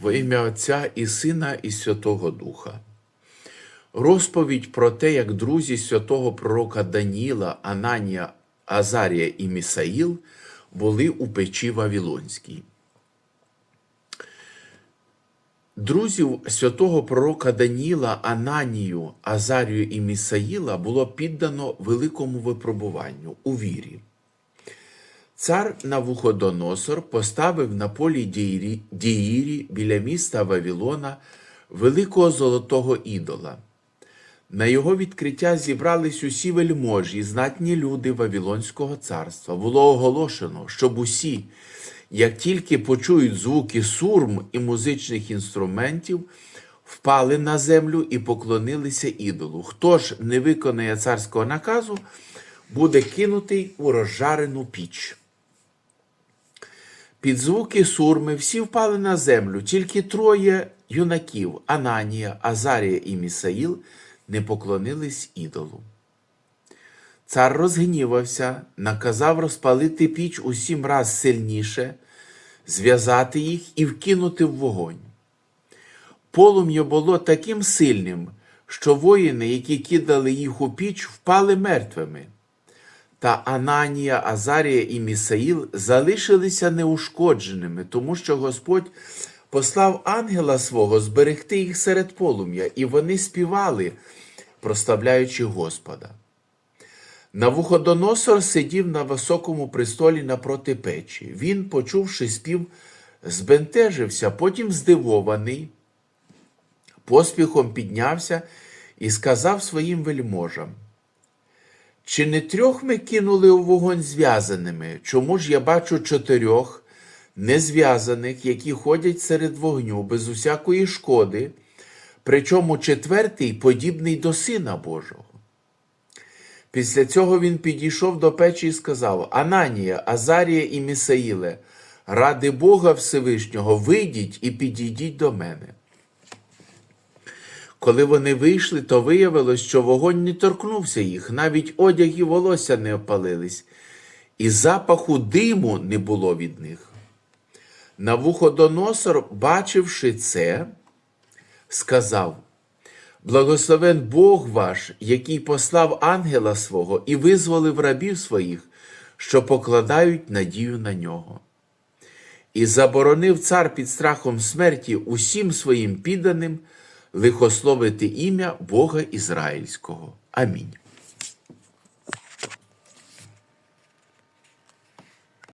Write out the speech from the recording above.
Во ім'я Отця і Сина, і Святого Духа. Розповідь про те, як друзі святого пророка Даніла, Ананія, Азарія і Місаїл були у печі Вавилонській. Друзів святого пророка Даніла, Ананію, Азарію і Місаїла було піддано великому випробуванню у вірі. Цар Навуходоносор поставив на полі Діїрі, Діїрі біля міста Вавилона великого золотого ідола. На його відкриття зібрались усі вельможі, знатні люди Вавилонського царства. Було оголошено, щоб усі, як тільки почують звуки сурм і музичних інструментів, впали на землю і поклонилися ідолу. Хто ж не виконає царського наказу, буде кинутий у розжарену піч. Під звуки сурми всі впали на землю, тільки троє юнаків Ананія, Азарія і Місаїл не поклонились ідолу. Цар розгнівався, наказав розпалити піч у сім раз сильніше, зв'язати їх і вкинути в вогонь. Полум'я було таким сильним, що воїни, які кидали їх у піч, впали мертвими. Та Ананія, Азарія і Місаїл залишилися неушкодженими, тому що Господь послав ангела свого зберегти їх серед полум'я, і вони співали, прославляючи Господа. Навуходоносор сидів на високому престолі напроти печі. Він, почувши спів, збентежився, потім здивований, поспіхом піднявся і сказав своїм вельможам. Чи не трьох ми кинули у вогонь зв'язаними? Чому ж я бачу чотирьох незв'язаних, які ходять серед вогню без усякої шкоди, причому четвертий подібний до Сина Божого? Після цього він підійшов до печі і сказав: Ананія, Азарія і Місаїле, ради Бога Всевишнього, вийдіть і підійдіть до мене. Коли вони вийшли, то виявилось, що вогонь не торкнувся їх, навіть одяг і волосся не опалились, і запаху диму не було від них. Навуходоносор, бачивши це, сказав: Благословен Бог ваш, який послав ангела свого і визволив рабів своїх, що покладають надію на нього. І заборонив цар під страхом смерті усім своїм підданим лихословити ім'я Бога Ізраїльського. Амінь.